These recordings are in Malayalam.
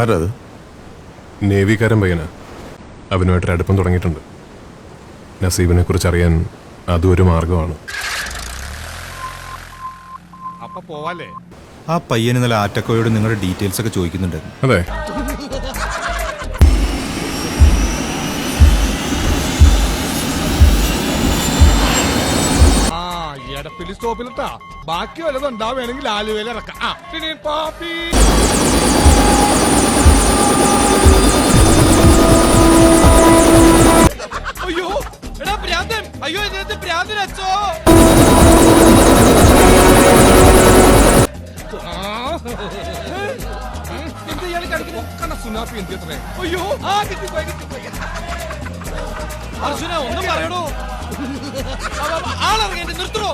ആരാ അത്? നേവിക്കാരൻ പയ്യനാ. അവനുമായിട്ടൊരു അടുപ്പം തുടങ്ങിയിട്ടുണ്ട്. നസീബിനെ കുറിച്ച് അറിയാൻ അതും ഒരു മാർഗമാണ് അപ്പൊ പോവാല്ലേ? ആ പയ്യൻ ഇന്നലെ ആറ്റക്കോയോട് നിങ്ങളുടെ ഡീറ്റെയിൽസ് ഒക്കെ ചോദിക്കുന്നുണ്ടായിരുന്നു അതെ. ആ സ്റ്റോപ്പിലിട്ടാ ബാക്കി വല്ലതും ഉണ്ടാവുകയാണെങ്കിൽ ആലുവയിൽ ഇറക്കാം ആ ടിനി പാപ്പി. എടാ ഭ്രാന്തൻ അയ്യോ ഇതിനകത്ത് ഭ്രാന്തൻ അച്ഛോ? എന്ത് ഇയാൾ കിടക്കുന്ന സുനാപ്പി എന്ത് അത്രേ അയ്യോ ആ കിട്ടിപ്പോയി കിട്ടിപ്പോയി അർജുന ഒന്നും പറയണോ? ആളിറങ്ങി നിർത്തണോ?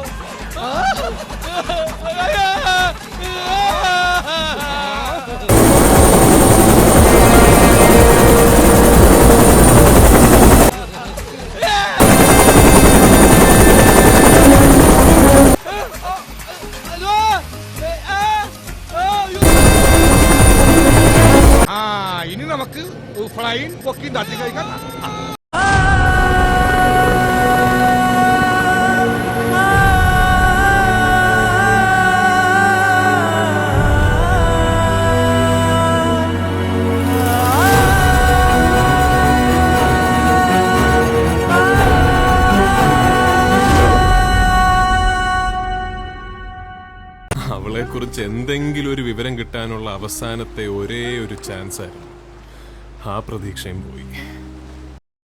നമുക്ക് ഫ്ലൈൻ പൊക്കി തട്ടി അവളെ കുറിച്ച് എന്തെങ്കിലും ഒരു വിവരം കിട്ടാനുള്ള അവസാനത്തെ ഒരേ ഒരു ചാൻസ് ആയിരുന്നു ആ പ്രതീക്ഷയും പോയി.